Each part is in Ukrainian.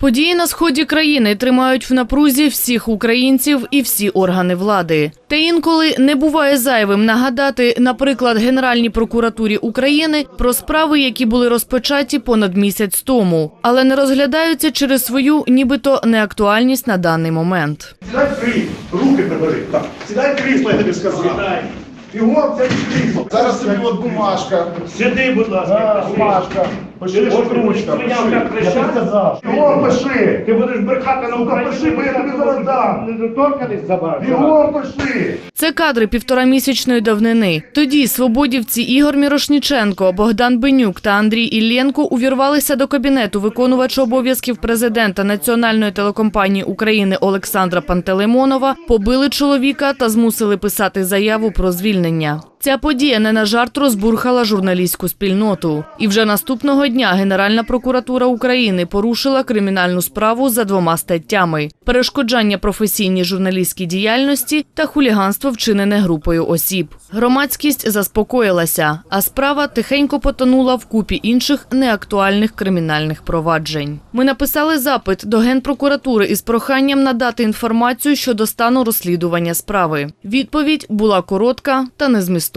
Події на сході країни тримають в напрузі всіх українців і всі органи влади. Та інколи не буває зайвим нагадати, наприклад, Генеральній прокуратурі України про справи, які були розпочаті понад місяць тому, але не розглядаються через свою нібито неактуальність на даний момент. Сідай в руки прибери. Так. Сідай крісло, я тобі сказав. Сідай. Бігом це крісло. Зараз тобі от бумажка. Сиди, будь ласка. Да, бумажка. Будеш ручка. Пиши. Я тобі сказав. Бігом пиши. Ти будеш брехати на Сука, Україну. пиши, бо я тобі зараз дам. Недоторканість забрати. Бігом пиши. Це кадри півторамісячної давнини. Тоді свободівці Ігор Мірошніченко, Богдан Бенюк та Андрій Іллєнко увірвалися до кабінету виконувача обов'язків президента Національної телекомпанії України Олександра Пантелеймонова, побили чоловіка та змусили писати заяву про звільнення. Ця подія не на жарт розбурхала журналістську спільноту. І вже наступного дня Генеральна прокуратура України порушила кримінальну справу за двома статтями: перешкоджання професійній журналістській діяльності та хуліганство вчинене групою осіб. Громадськість заспокоїлася, а справа тихенько потонула в купі інших неактуальних кримінальних проваджень. Ми написали запит до генпрокуратури із проханням надати інформацію щодо стану розслідування справи. Відповідь була коротка та незмістовна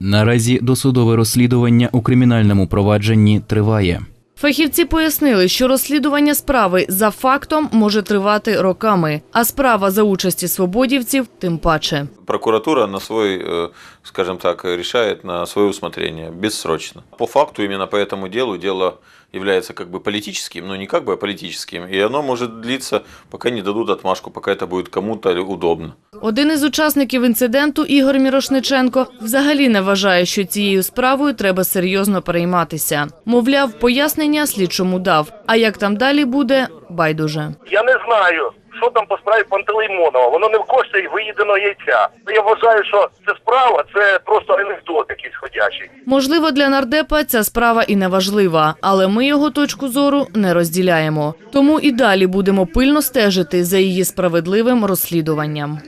Наразі досудове розслідування у кримінальному провадженні триває. Фахівці пояснили, що розслідування справи за фактом може тривати роками, а справа за участі свободівців тим паче. Прокуратура на свой, э, скажем так, решает на свое усмотрение, бессрочно. По факту именно по этому делу дело является как бы политическим, но не как бы а политическим, и оно может длиться, пока не дадут отмашку, пока это будет кому-то удобно. Один із учасників інциденту, Ігор Мірошниченко, взагалі не вважає, що цією справою треба серйозно перейматися. Мовляв, пояснення слідчому дав. А як там далі буде, байдуже. Я не знаю, що там по справі Пантелеймонова. Воно не коштує виїденого яйця. Я вважаю, що ця справа це просто анекдот якийсь ходячий. Можливо, для нардепа ця справа і не важлива, але ми його точку зору не розділяємо. Тому і далі будемо пильно стежити за її справедливим розслідуванням.